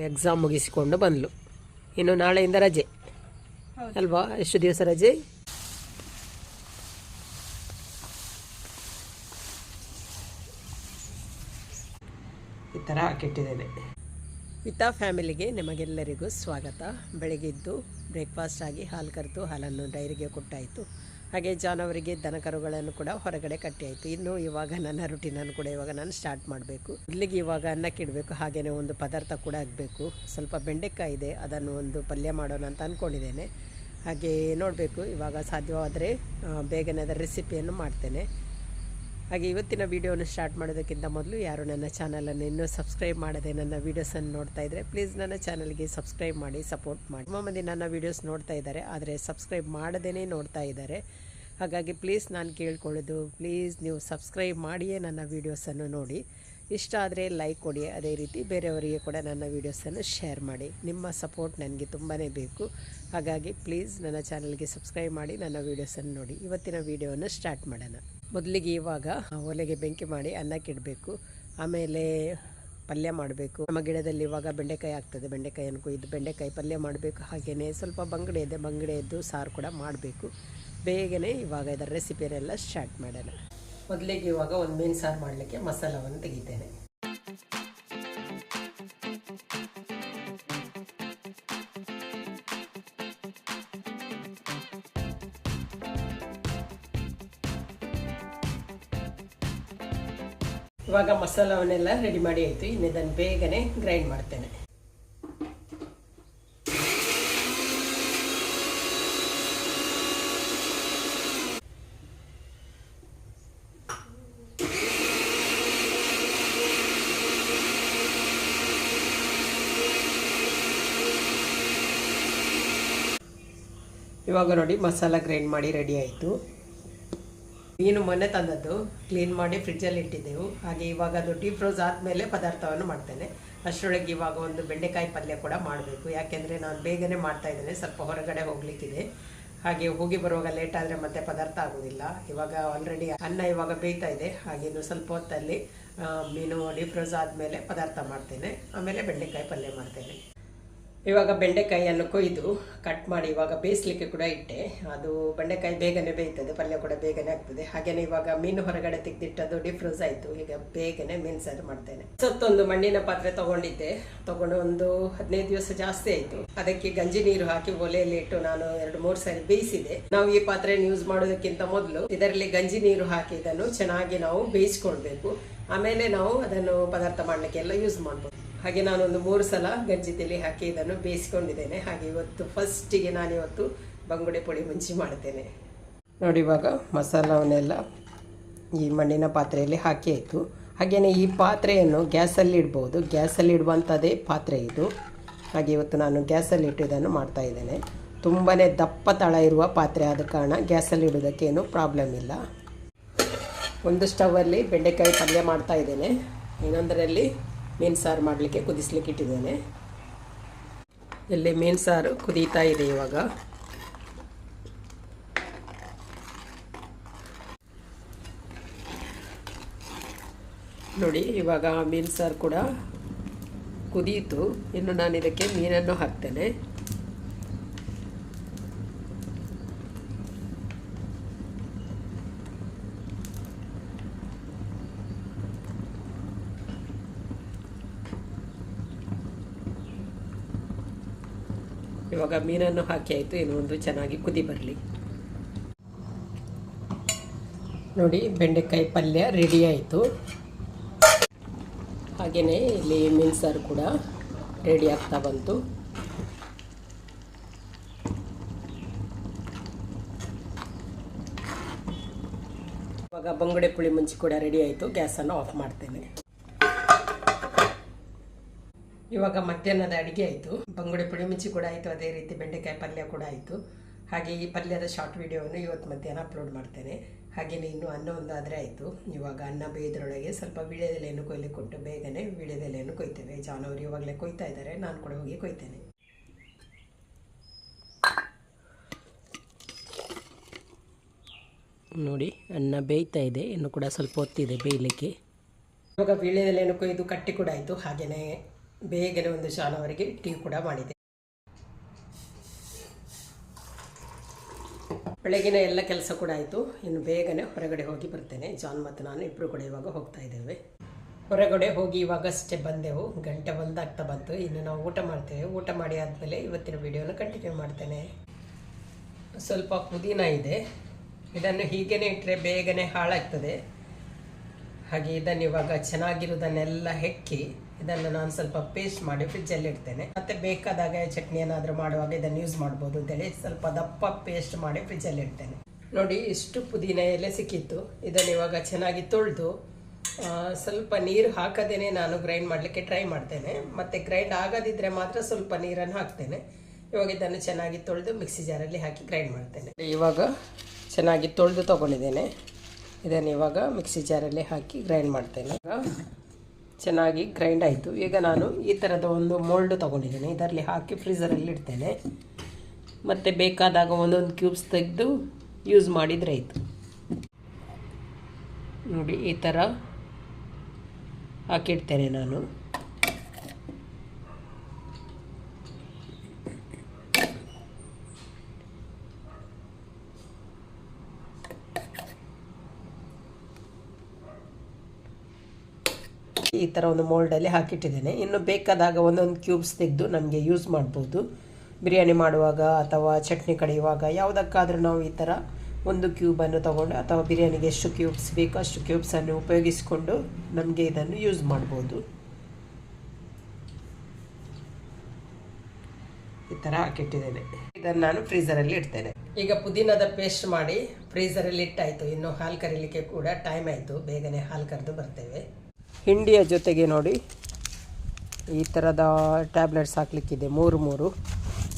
Exam ಮುಗಿಸಿಕೊಂಡು ಬಂದ್ಲು. ಇನ್ನು ನಾಳೆಯಿಂದ ರಜೆ. ಅಲ್ವಾ? ಎಷ್ಟು ದಿವಸ ರಜೆ? ಈ ಥರ ಹಾಕಿಟ್ಟಿದ್ದೇನೆ. ಪಿತಾ ಫ್ಯಾಮಿಲಿಗೆ ನಿಮಗೆಲ್ಲರಿಗೂ ಸ್ವಾಗತ. ಬೆಳಗ್ಗೆದ್ದು ಬ್ರೇಕ್ಫಾಸ್ಟ್ ಆಗಿ ಹಾಲು ಕರೆದು ಹಾಲನ್ನು ಡೈರಿಗೆ ಕೊಟ್ಟಾಯಿತು. ಹಾಗೆ ಜಾನವರಿಗೆ ದನಕರುಗಳನ್ನು ಕೂಡ ಹೊರಗಡೆ ಕಟ್ಟಿಯಾಯಿತು. ಇನ್ನು ಇವಾಗ ನನ್ನ ರುಟೀನನ್ನು ಕೂಡ ಇವಾಗ ನಾನು ಸ್ಟಾರ್ಟ್ ಮಾಡಬೇಕು. ಇಲ್ಲಿಗೆ ಇವಾಗ ಅನ್ನಕ್ಕೆ ಇಡಬೇಕು ಹಾಗೆಯೇ ಒಂದು ಪದಾರ್ಥ ಕೂಡ ಆಗಬೇಕು ಸ್ವಲ್ಪ ಬೆಂಡೆಕಾಯಿ ಇದೆ, ಅದನ್ನು ಒಂದು ಪಲ್ಯ ಮಾಡೋಣ ಅಂತ ಅಂದ್ಕೊಂಡಿದ್ದೇನೆ ಹಾಗೆ ನೋಡಬೇಕು, ಇವಾಗ ಸಾಧ್ಯವಾದರೆ ಬೇಗನೆ ಅದರ ರೆಸಿಪಿಯನ್ನು ಮಾಡ್ತೇನೆ. ಹಾಗೆ ಇವತ್ತಿನ ವಿಡಿಯೋನ ಸ್ಟಾರ್ಟ್ ಮಾಡೋದಕ್ಕಿಂತ ಮೊದಲು ಯಾರು ನನ್ನ ಚಾನಲನ್ನು ಇನ್ನೂ ಸಬ್ಸ್ಕ್ರೈಬ್ ಮಾಡದೆ ನನ್ನ ವೀಡಿಯೋಸನ್ನು ನೋಡ್ತಾ ಇದ್ದರೆ ಪ್ಲೀಸ್ ನನ್ನ ಚಾನಲ್ಗೆ ಸಬ್ಸ್ಕ್ರೈಬ್ ಮಾಡಿ ಸಪೋರ್ಟ್ ಮಾಡಿ. ತುಂಬ ಮಂದಿ ನನ್ನ ವೀಡಿಯೋಸ್ ನೋಡ್ತಾ ಇದ್ದಾರೆ, ಆದರೆ ಸಬ್ಸ್ಕ್ರೈಬ್ ಮಾಡದೇ ನೋಡ್ತಾ ಇದ್ದಾರೆ. ಹಾಗಾಗಿ ಪ್ಲೀಸ್ ನಾನು ಕೇಳ್ಕೊಳ್ಳೋದು ಪ್ಲೀಸ್ ನೀವು ಸಬ್ಸ್ಕ್ರೈಬ್ ಮಾಡಿಯೇ ನನ್ನ ವೀಡಿಯೋಸನ್ನು ನೋಡಿ. ಇಷ್ಟ ಆದರೆ ಲೈಕ್ ಕೊಡಿ, ಅದೇ ರೀತಿ ಬೇರೆಯವರಿಗೆ ಕೂಡ ನನ್ನ ವೀಡಿಯೋಸನ್ನು ಶೇರ್ ಮಾಡಿ. ನಿಮ್ಮ ಸಪೋರ್ಟ್ ನನಗೆ ತುಂಬಾ ಬೇಕು. ಹಾಗಾಗಿ ಪ್ಲೀಸ್ ನನ್ನ ಚಾನಲ್ಗೆ ಸಬ್ಸ್ಕ್ರೈಬ್ ಮಾಡಿ, ನನ್ನ ವೀಡಿಯೋಸನ್ನು ನೋಡಿ. ಇವತ್ತಿನ ವೀಡಿಯೋವನ್ನು ಸ್ಟಾರ್ಟ್ ಮಾಡೋಣ. ಮೊದಲಿಗೆ ಇವಾಗ ಒಲೆಗೆ ಬೆಂಕಿ ಮಾಡಿ ಅನ್ನಕ್ಕಿಡಬೇಕು ಆಮೇಲೆ ಪಲ್ಯ ಮಾಡಬೇಕು. ನಮ್ಮ ಗಿಡದಲ್ಲಿ ಇವಾಗ ಬೆಂಡೆಕಾಯಿ ಆಗ್ತದೆ. ಬೆಂಡೆಕಾಯಿಯನ್ನು ಕೊಯ್ದು ಬೆಂಡೆಕಾಯಿ ಪಲ್ಯ ಮಾಡಬೇಕು. ಹಾಗೆಯೇ ಸ್ವಲ್ಪ ಬಂಗಡೆ ಇದೆ ಬಂಗಡೆಯದ್ದು ಸಾರು ಕೂಡ ಮಾಡಬೇಕು. ಬೇಗನೆ ಇವಾಗ ಇದರ ರೆಸಿಪಿಯನ್ನೆಲ್ಲ ಸ್ಟಾರ್ಟ್ ಮಾಡೋಣ. ಮೊದಲಿಗೆ ಇವಾಗ ಒಂದು ಮೀನು ಸಾರು ಮಾಡಲಿಕ್ಕೆ ಮಸಾಲವನ್ನು ತೆಗಿತೇನೆ. ಇವಾಗ ಮಸಾಲವನ್ನೆಲ್ಲ ರೆಡಿ ಮಾಡಿ ಆಯಿತು. ಇನ್ನು ಇದನ್ನು ಬೇಗನೆ ಗ್ರೈಂಡ್ ಮಾಡ್ತೇನೆ. ಇವಾಗ ನೋಡಿ ಮಸಾಲ ಗ್ರೈಂಡ್ ಮಾಡಿ ರೆಡಿ ಆಯಿತು. ಮೀನು ಮೊನ್ನೆ ತಂದದ್ದು ಕ್ಲೀನ್ ಮಾಡಿ ಫ್ರಿಜ್ಜಲ್ಲಿ ಇಟ್ಟಿದ್ದೆವು. ಹಾಗೆ ಇವಾಗ ಅದು ಡೀಪ್ ಫ್ರೋಸ್ ಆದಮೇಲೆ ಪದಾರ್ಥವನ್ನು ಮಾಡ್ತೇನೆ. ಅಷ್ಟರೊಳಗೆ ಇವಾಗ ಒಂದು ಬೆಂಡೆಕಾಯಿ ಪಲ್ಯ ಕೂಡ ಮಾಡಬೇಕು. ಯಾಕೆಂದರೆ ನಾನು ಬೇಗನೆ ಮಾಡ್ತಾ ಇದ್ದೇನೆ, ಸ್ವಲ್ಪ ಹೊರಗಡೆ ಹೋಗ್ಲಿಕ್ಕಿದೆ. ಹಾಗೆ ಹೋಗಿ ಬರುವಾಗ ಲೇಟ್ ಆದರೆ ಮತ್ತೆ ಪದಾರ್ಥ ಆಗೋದಿಲ್ಲ. ಇವಾಗ ಆಲ್ರೆಡಿ ಅನ್ನ ಇವಾಗ ಬೇಯ್ತಾ ಇದೆ. ಹಾಗೆ ಇನ್ನು ಸ್ವಲ್ಪ ಹೊತ್ತಲ್ಲಿ ಮೀನು ಡೀಪ್ ಫ್ರೋಸ್ ಆದಮೇಲೆ ಪದಾರ್ಥ ಮಾಡ್ತೇನೆ. ಆಮೇಲೆ ಬೆಂಡೆಕಾಯಿ ಪಲ್ಯ ಮಾಡ್ತೇನೆ. ಇವಾಗ ಬೆಂಡೆಕಾಯಿಯನ್ನು ಕೊಯ್ದು ಕಟ್ ಮಾಡಿ ಇವಾಗ ಬೇಯಿಸ್ಲಿಕ್ಕೆ ಕೂಡ ಇಟ್ಟೆ. ಅದು ಬೆಂಡೆಕಾಯಿ ಬೇಗನೆ ಬೇಯ್ತದೆ, ಪಲ್ಯ ಕೂಡ ಬೇಗನೆ ಆಗ್ತದೆ. ಹಾಗೇನೆ ಇವಾಗ ಮೀನು ಹೊರಗಡೆ ತೆಗೆದಿಟ್ಟದು ಡಿಫ್ರೆನ್ಸ್ ಆಯಿತು. ಈಗ ಬೇಗನೆ ಮೀನು ಸಾರು ಮಾಡ್ತೇನೆ. ಸತ್ತೊಂದು ಮಣ್ಣಿನ ಪಾತ್ರೆ ತಗೊಂಡಿದ್ದೆ. ತಗೊಂಡು ಒಂದು ಹದಿನೈದು ದಿವಸ ಜಾಸ್ತಿ ಆಯಿತು. ಅದಕ್ಕೆ ಗಂಜಿ ನೀರು ಹಾಕಿ ಒಲೆಯಲ್ಲಿ ಇಟ್ಟು ನಾನು ಎರಡು ಮೂರು ಸಾರಿ ಬೇಯಿಸಿದೆ. ನಾವು ಈ ಪಾತ್ರೆಯನ್ನು ಯೂಸ್ ಮಾಡೋದಕ್ಕಿಂತ ಮೊದಲು ಇದರಲ್ಲಿ ಗಂಜಿ ನೀರು ಹಾಕಿ ಇದನ್ನು ಚೆನ್ನಾಗಿ ನಾವು ಬೇಯಿಸ್ಕೊಳ್ಬೇಕು. ಆಮೇಲೆ ನಾವು ಅದನ್ನು ಪದಾರ್ಥ ಮಾಡಲಿಕ್ಕೆಲ್ಲ ಯೂಸ್ ಮಾಡ್ಬೋದು. ಹಾಗೆ ನಾನೊಂದು ಮೂರು ಸಲ ಗಂಜಿ ತಲೆ ಹಾಕಿ ಇದನ್ನು ಬೇಯಿಸ್ಕೊಂಡಿದ್ದೇನೆ. ಹಾಗೆ ಇವತ್ತು ಫಸ್ಟಿಗೆ ನಾನಿವತ್ತು ಬಂಗುಡೆ ಪುಳಿ ಮುಂಚಿ ಮಾಡ್ತೇನೆ. ನೋಡಿ ಇವಾಗ ಮಸಾಲವನ್ನೆಲ್ಲ ಈ ಮಣ್ಣಿನ ಪಾತ್ರೆಯಲ್ಲಿ ಹಾಕಿ ಆಯಿತು. ಹಾಗೆಯೇ ಈ ಪಾತ್ರೆಯನ್ನು ಗ್ಯಾಸಲ್ಲಿ ಇಡ್ಬೋದು. ಗ್ಯಾಸಲ್ಲಿ ಇಡುವಂಥದ್ದೇ ಪಾತ್ರೆ ಇದು. ಹಾಗೆ ಇವತ್ತು ನಾನು ಗ್ಯಾಸಲ್ಲಿ ಇಟ್ಟು ಇದನ್ನು ಮಾಡ್ತಾ ಇದ್ದೇನೆ. ತುಂಬಾ ದಪ್ಪ ತಳ ಇರುವ ಪಾತ್ರೆ ಆದ ಕಾರಣ ಗ್ಯಾಸಲ್ಲಿ ಇಡೋದಕ್ಕೇನು ಪ್ರಾಬ್ಲಮ್ ಇಲ್ಲ. ಒಂದು ಸ್ಟವಲ್ಲಿ ಬೆಂಡೆಕಾಯಿ ಪಲ್ಯ ಮಾಡ್ತಾ ಇದ್ದೇನೆ. ಇನ್ನೊಂದರಲ್ಲಿ ಮೀನು ಸಾರು ಮಾಡಲಿಕ್ಕೆ ಕುದಿಸ್ಲಿಕ್ಕೆ ಇಟ್ಟಿದ್ದೇನೆ. ಇಲ್ಲಿ ಮೀನು ಸಾರು ಕುದೀತಾ ಇದೆ ಇವಾಗ. ನೋಡಿ, ಇವಾಗ ಮೀನು ಸಾರು ಕೂಡ ಕುದೀತು. ಇನ್ನು ನಾನು ಇದಕ್ಕೆ ಮೀನನ್ನು ಹಾಕ್ತೇನೆ. ಇವಾಗ ಮೀನನ್ನು ಹಾಕಿ ಆಯಿತು, ಇನ್ನು ಒಂದು ಚೆನ್ನಾಗಿ ಕುದಿ ಬರಲಿ. ನೋಡಿ, ಬೆಂಡೆಕಾಯಿ ಪಲ್ಯ ರೆಡಿ ಆಯಿತು. ಹಾಗೆಯೇ ಇಲ್ಲಿ ಮೀನು ಸಾರು ಕೂಡ ರೆಡಿ ಆಗ್ತಾ ಬಂತು. ಇವಾಗ ಬಂಗುಡೆ ಪುಳಿ ಮುಂಚಿ ಕೂಡ ರೆಡಿ ಆಯಿತು, ಗ್ಯಾಸನ್ನು ಆಫ್ ಮಾಡ್ತೇನೆ. ಇವಾಗ ಮಧ್ಯಾಹ್ನದ ಅಡುಗೆ ಆಯಿತು. ಬಂಗುಡೆ ಪುಳಿ ಮಿಂಚಿ ಕೂಡ ಆಯಿತು, ಅದೇ ರೀತಿ ಬೆಂಡೆಕಾಯಿ ಪಲ್ಯ ಕೂಡ ಆಯಿತು. ಹಾಗೆ ಈ ಪಲ್ಯದ ಶಾರ್ಟ್ ವಿಡಿಯೋವನ್ನು ಇವತ್ತು ಮಧ್ಯಾಹ್ನ ಅಪ್ಲೋಡ್ ಮಾಡ್ತೇನೆ. ಹಾಗೆಯೇ ಇನ್ನು ಅನ್ನ ಒಂದಾದರೆ ಆಯಿತು. ಇವಾಗ ಅನ್ನ ಬೇಯ್ದ್ರೊಳಗೆ ಸ್ವಲ್ಪ ವೀಳ್ಯದೆಲೆಯನ್ನು ಕೊಯ್ಲಿ ಕೊಟ್ಟು ಬೇಗನೆ ವೀಳ್ಯದೆಲೆಯನ್ನು ಕೊಯ್ತೇವೆ. ಜಾನವರು ಇವಾಗಲೇ ಕೊಯ್ತಾ ಇದ್ದಾರೆ. ನಾನು ಕೂಡ ಹೋಗಿ ಕೊಯ್ತೇನೆ. ನೋಡಿ, ಅನ್ನ ಬೇಯ್ತಾ ಇದೆ. ಇನ್ನು ಕೂಡ ಸ್ವಲ್ಪ ಹೊತ್ತಿದೆ ಬೇಯಲಿಕ್ಕೆ. ಇವಾಗ ವೀಳ್ಯದೆಲೆಯನ್ನು ಕೊಯ್ದು ಕಟ್ಟಿ ಕೂಡ ಆಯಿತು. ಹಾಗೆಯೇ ಬೇಗನೆ ಒಂದು ಶಾನವರಿಗೆ ಟೀ ಕೂಡ ಮಾಡಿದೆ. ಬೆಳಗಿನ ಎಲ್ಲ ಕೆಲಸ ಕೂಡ ಆಯಿತು. ಇನ್ನು ಬೇಗನೆ ಹೊರಗಡೆ ಹೋಗಿ ಬರ್ತೇನೆ. ಜಾನ್ ಮತ್ತು ನಾನು ಇಬ್ಬರು ಕೂಡ ಇವಾಗ ಹೋಗ್ತಾ ಇದ್ದೇವೆ. ಹೊರಗಡೆ ಹೋಗಿ ಇವಾಗಷ್ಟೇ ಬಂದೆವು. ಗಂಟೆ ಒಂದಾಗ್ತಾ ಬಂತು. ಇನ್ನು ನಾವು ಊಟ ಮಾಡ್ತೇವೆ. ಊಟ ಮಾಡಿ ಆದಮೇಲೆ ಇವತ್ತಿನ ವಿಡಿಯೋನ ಕಂಟಿನ್ಯೂ ಮಾಡ್ತೇನೆ. ಸ್ವಲ್ಪ ಪುದೀನ ಇದೆ. ಇದನ್ನು ಹೀಗೇನೆ ಇಟ್ಟರೆ ಬೇಗನೆ ಹಾಳಾಗ್ತದೆ. ಹಾಗೆ ಇದನ್ನು ಇವಾಗ ಚೆನ್ನಾಗಿರೋದನ್ನೆಲ್ಲ ಹೆಕ್ಕಿ ಇದನ್ನು ನಾನು ಸ್ವಲ್ಪ ಪೇಸ್ಟ್ ಮಾಡಿ ಫ್ರಿಜ್ಜಲ್ಲಿ ಇಡ್ತೇನೆ. ಮತ್ತೆ ಬೇಕಾದಾಗ ಚಟ್ನಿ ಏನಾದರೂ ಮಾಡುವಾಗ ಇದನ್ನು ಯೂಸ್ ಮಾಡ್ಬೋದು ಅಂತೇಳಿ ಸ್ವಲ್ಪ ದಪ್ಪ ಪೇಸ್ಟ್ ಮಾಡಿ ಫ್ರಿಜ್ಜಲ್ಲಿ ಇಡ್ತೇನೆ. ನೋಡಿ, ಇಷ್ಟು ಪುದೀನ ಎಲೆ ಸಿಕ್ಕಿತ್ತು. ಇದನ್ನು ಇವಾಗ ಚೆನ್ನಾಗಿ ತೊಳೆದು ಸ್ವಲ್ಪ ನೀರು ಹಾಕದೇನೆ ನಾನು ಗ್ರೈಂಡ್ ಮಾಡಲಿಕ್ಕೆ ಟ್ರೈ ಮಾಡ್ತೇನೆ. ಮತ್ತೆ ಗ್ರೈಂಡ್ ಆಗದಿದ್ರೆ ಮಾತ್ರ ಸ್ವಲ್ಪ ನೀರನ್ನು ಹಾಕ್ತೇನೆ. ಇವಾಗ ಇದನ್ನು ಚೆನ್ನಾಗಿ ತೊಳೆದು ಮಿಕ್ಸಿ ಜಾರಲ್ಲಿ ಹಾಕಿ ಗ್ರೈಂಡ್ ಮಾಡ್ತೇನೆ. ಇವಾಗ ಚೆನ್ನಾಗಿ ತೊಳೆದು ತಗೊಂಡಿದ್ದೇನೆ. ಇದನ್ನು ಇವಾಗ ಮಿಕ್ಸಿ ಜಾರಲ್ಲಿ ಹಾಕಿ ಗ್ರೈಂಡ್ ಮಾಡ್ತೇನೆ. ಚೆನ್ನಾಗಿ ಗ್ರೈಂಡ್ ಆಯಿತು. ಈಗ ನಾನು ಈ ಥರದ ಒಂದು ಮೋಲ್ಡ್ ತೊಗೊಂಡಿದ್ದೇನೆ. ಇದರಲ್ಲಿ ಹಾಕಿ ಫ್ರೀಸರಲ್ಲಿ ಇಡ್ತೇನೆ. ಮತ್ತು ಬೇಕಾದಾಗ ಒಂದೊಂದು ಕ್ಯೂಬ್ಸ್ ತೆಗೆದು ಯೂಸ್ ಮಾಡಿದರೆ ಆಯಿತು. ನೋಡಿ, ಈ ಥರ ಹಾಕಿಡ್ತೇನೆ ನಾನು. ಈ ಥರ ಒಂದು ಮೋಲ್ಡಲ್ಲಿ ಹಾಕಿಟ್ಟಿದ್ದೇನೆ. ಇನ್ನು ಬೇಕಾದಾಗ ಒಂದೊಂದು ಕ್ಯೂಬ್ಸ್ ತೆಗೆದು ನಮಗೆ ಯೂಸ್ ಮಾಡ್ಬೋದು. ಬಿರಿಯಾನಿ ಮಾಡುವಾಗ ಅಥವಾ ಚಟ್ನಿ ಕಡಿಯುವಾಗ ಯಾವುದಕ್ಕಾದರೂ ನಾವು ಈ ಥರ ಒಂದು ಕ್ಯೂಬನ್ನು ತಗೊಂಡು ಅಥವಾ ಬಿರಿಯಾನಿಗೆ ಎಷ್ಟು ಕ್ಯೂಬ್ಸ್ ಬೇಕೋ ಅಷ್ಟು ಕ್ಯೂಬ್ಸನ್ನು ಉಪಯೋಗಿಸಿಕೊಂಡು ನಮಗೆ ಇದನ್ನು ಯೂಸ್ ಮಾಡ್ಬೋದು. ಈ ಥರ ಹಾಕಿಟ್ಟಿದ್ದೇನೆ. ಇದನ್ನು ನಾನು ಫ್ರೀಸರಲ್ಲಿ ಇಡ್ತೇನೆ. ಈಗ ಪುದೀನದ ಪೇಸ್ಟ್ ಮಾಡಿ ಫ್ರೀಸರಲ್ಲಿ ಇಟ್ಟಾಯಿತು. ಇನ್ನು ಹಾಲು ಕರೀಲಿಕ್ಕೆ ಕೂಡ ಟೈಮ್ ಆಯಿತು. ಬೇಗನೆ ಹಾಲು ಕರೆದು ಬರ್ತೇವೆ. ಹಿಂಡಿಯ ಜೊತೆಗೆ ನೋಡಿ, ಈ ಥರದ ಟ್ಯಾಬ್ಲೆಟ್ಸ್ ಹಾಕಲಿಕ್ಕಿದೆ. ಮೂರು ಮೂರು.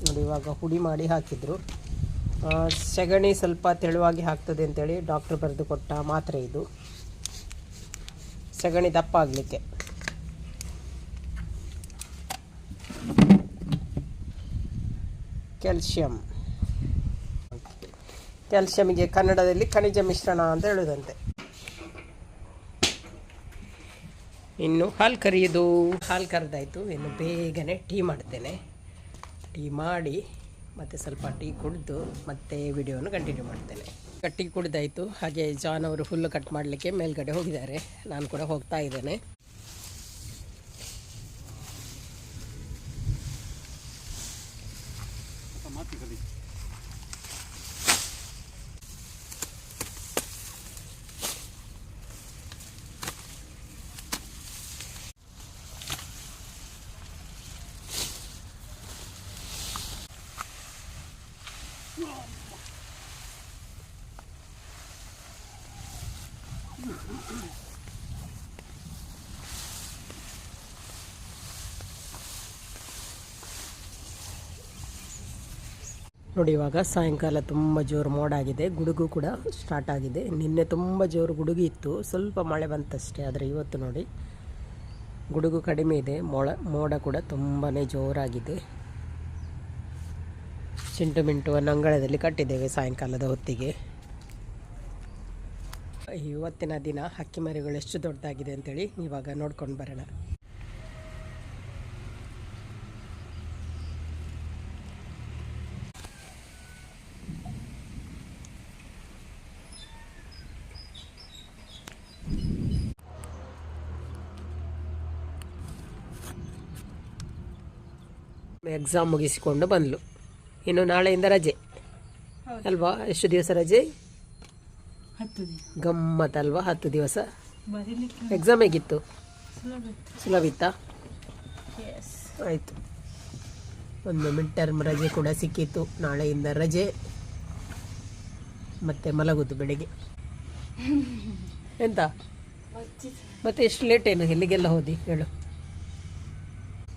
ನೋಡಿ, ಇವಾಗ ಹುಡಿ ಮಾಡಿ ಹಾಕಿದರು. ಸೆಗಣಿ ಸ್ವಲ್ಪ ತೆಳುವಾಗಿ ಹಾಕ್ತದೆ ಅಂತೇಳಿ ಡಾಕ್ಟ್ರ್ ಬರೆದು ಕೊಟ್ಟ ಮಾತ್ರೆ ಇದು. ಸೆಗಣಿ ದಪ್ಪ ಆಗಲಿಕ್ಕೆ. ಕ್ಯಾಲ್ಶಿಯಂ. ಕ್ಯಾಲ್ಶಿಯಮಿಗೆ ಕನ್ನಡದಲ್ಲಿ ಖನಿಜ ಮಿಶ್ರಣ ಅಂತ ಹೇಳೋದಂತೆ. ಇನ್ನು ಹಾಲು ಕರಿಯೋದು. ಹಾಲು ಕರೆದಾಯಿತು. ಇನ್ನು ಬೇಗನೆ ಟೀ ಮಾಡ್ತೇನೆ. ಟೀ ಮಾಡಿ ಮತ್ತು ಸ್ವಲ್ಪ ಟೀ ಕುಡಿದು ಮತ್ತೆ ವಿಡಿಯೋನ ಕಂಟಿನ್ಯೂ ಮಾಡ್ತೇನೆ. ಕಟ್ಟಿ ಕುಡಿದಾಯಿತು. ಹಾಗೆ ಜಾನ್ ಅವರು ಹುಲ್ಲು ಕಟ್ ಮಾಡಲಿಕ್ಕೆ ಮೇಲ್ಗಡೆ ಹೋಗಿದ್ದಾರೆ. ನಾನು ಕೂಡ ಹೋಗ್ತಾ ಇದ್ದೇನೆ. ನೋಡಿ, ಇವಾಗ ಸಾಯಂಕಾಲ ತುಂಬ ಜೋರು ಮೋಡಾಗಿದೆ ಗುಡುಗು ಕೂಡ ಸ್ಟಾರ್ಟ್ ಆಗಿದೆ. ನಿನ್ನೆ ತುಂಬ ಜೋರು ಗುಡುಗು ಇತ್ತು, ಸ್ವಲ್ಪ ಮಳೆ ಬಂತಷ್ಟೇ, ಆದರೆ ಇವತ್ತು ನೋಡಿ ಗುಡುಗು ಕಡಿಮೆ ಇದೆ ಮೋಡ ಮೋಡ ಕೂಡ ತುಂಬಾ ಜೋರಾಗಿದೆ. ಚಿಂಟು ಮಿಂಟುವನ್ನು ಅಂಗಳದಲ್ಲಿ ಕಟ್ಟಿದ್ದೇವೆ ಸಾಯಂಕಾಲದ ಹೊತ್ತಿಗೆ. ಇವತ್ತಿನ ದಿನ ಹಕ್ಕಿ ಮರಿಗಳು ಎಷ್ಟು ದೊಡ್ಡದಾಗಿದೆ ಅಂತೇಳಿ ಇವಾಗ ನೋಡ್ಕೊಂಡು ಬರೋಣ. ಎಕ್ಸಾಮ್ ಮುಗಿಸಿಕೊಂಡು ಬಂದ್ಲು. ಇನ್ನು ನಾಳೆಯಿಂದ ರಜೆ. ಅಲ್ವಾ? ಎಷ್ಟು ದಿವಸ ರಜೆ? ಹತ್ತು ಅಲ್ವಾ ಗಮ್ಮತ್ತಲ್ವಾ? ಹತ್ತು ದಿವಸ? ಎಕ್ಸಾಮ್ ಹೇಗಿತ್ತು? ಸುಲಭ ಇತ್ತಾ. ಆಯಿತು. ಒಂದು ಮಿಡ್ ಟರ್ಮ್ ರಜೆ ಕೂಡ ಸಿಕ್ಕಿತ್ತು. ನಾಳೆಯಿಂದ ರಜೆ. ಮತ್ತೆ ಮಲಗುದು ಬೆಳಿಗ್ಗೆ. ಎಂತ? ಮತ್ತೆ ಎಷ್ಟು ಲೇಟ್ ಏನು? ಎಲ್ಲಿಗೆಲ್ಲ ಹೋದಿ? ಹೇಳು.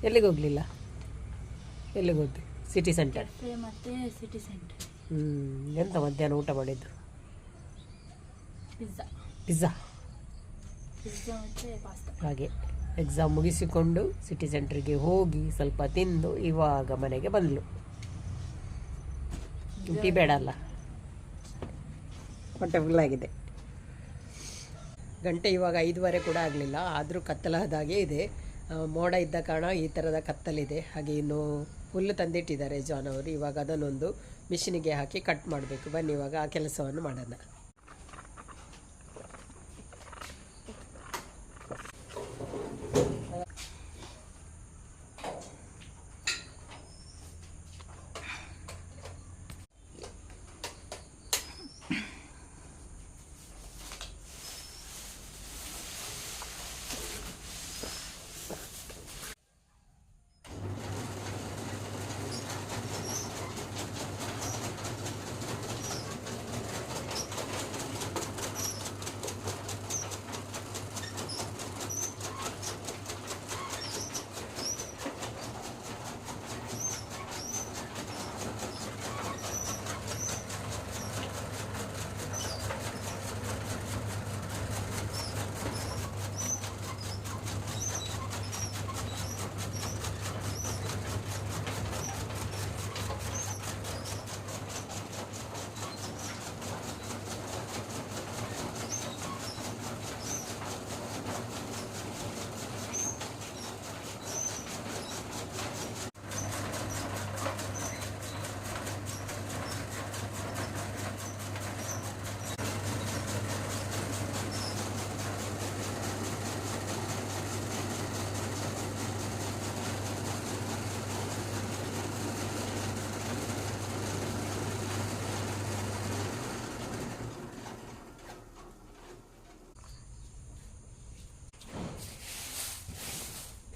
ಎಲ್ಲಿಗೆ ಹೋಗಲಿಲ್ಲ? ಎಲ್ಲಿಗೆ ಹೋದ್ವಿ ಸಿಟಿ ಸೆಂಟರ್ ಕೆಫೆ ಮತ್ತೆ ಸಿಟಿ ಸೆಂಟರ್ ಹ್ಞೂ ಎಂತ ಮಧ್ಯಾಹ್ನ ಊಟ ಮಾಡಿದ್ದು? ಪಿಜ್ಜಾ ಪಿಜ್ಜಾ ಪಿಜ್ಜಾ ಮತ್ತೆ ಪಾಸ್ತಾ ಹಾಗೆ ಎಕ್ಸಾಮ್ ಮುಗಿಸಿಕೊಂಡು ಸಿಟಿ ಸೆಂಟ್ರಿಗೆ ಹೋಗಿ ಸ್ವಲ್ಪ ತಿಂದು ಇವಾಗ ಮನೆಗೆ ಬಂದ್ಲು. ಟೀ ಬೇಡ ಅಲ್ಲ. ಹೊಟ್ಟೆ ಫುಲ್ ಆಗಿದೆ. ಗಂಟೆ ಇವಾಗ ಐದುವರೆ ಕೂಡ ಆಗಲಿಲ್ಲ ಆದರೂ ಕತ್ತಲಾದಾಗೆ ಇದೆ. ಮೋಡ ಇದ್ದ ಕಾರಣ ಈ ಥರದ ಕತ್ತಲಿದೆ. ಹಾಗೆ ಇನ್ನು ಹುಲ್ಲು ತಂದಿಟ್ಟಿದ್ದಾರೆ ಜಾನ್ ಅವರು. ಇವಾಗ ಅದನ್ನೊಂದು ಮಿಷಿನಿಗೆ ಹಾಕಿ ಕಟ್ ಮಾಡಬೇಕು. ಬನ್ನಿ ಇವಾಗ ಆ ಕೆಲಸವನ್ನು ಮಾಡೋಣ.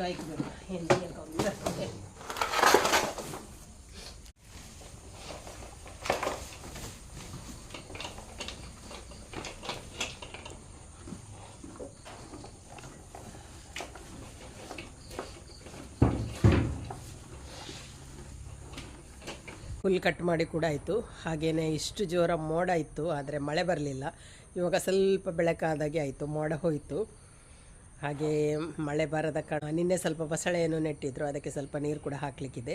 ಗಾಯಕರು ಕಟ್ ಮಾಡಿ ಕೂಡ ಆಯಿತು. ಹಾಗೆಯೇ ಇಷ್ಟು ಜೋರ ಮೋಡ ಇತ್ತು, ಆದರೆ ಮಳೆ ಬರಲಿಲ್ಲ. ಇವಾಗ ಸ್ವಲ್ಪ ಬೆಳಕಾದಾಗೆ ಆಯಿತು, ಮೋಡ ಹೋಯಿತು. ಹಾಗೆ ಮಳೆ ಬಾರದ ಕಾರಣ ನಿನ್ನೆ ಸ್ವಲ್ಪ ಬಸಳೆಯನ್ನು ನೆಟ್ಟಿದ್ರು, ಅದಕ್ಕೆ ಸ್ವಲ್ಪ ನೀರು ಕೂಡ ಹಾಕಲಿಕ್ಕಿದೆ.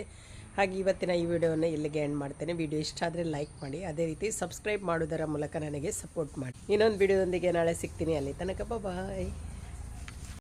ಹಾಗೆ ಇವತ್ತಿನ ಈ ವಿಡಿಯೋನ ಇಲ್ಲಿಗೆ ಎಂಡ್ ಮಾಡ್ತೇನೆ. ವಿಡಿಯೋ ಇಷ್ಟ ಆದರೆ ಲೈಕ್ ಮಾಡಿ, ಅದೇ ರೀತಿ ಸಬ್ಸ್ಕ್ರೈಬ್ ಮಾಡೋದರ ಮೂಲಕ ನನಗೆ ಸಪೋರ್ಟ್ ಮಾಡಿ. ಇನ್ನೊಂದು ವಿಡಿಯೋದೊಂದಿಗೆ ನಾಳೆ ಸಿಗ್ತೀನಿ. ಅಲ್ಲಿ ತನಕ ಬಾಯ್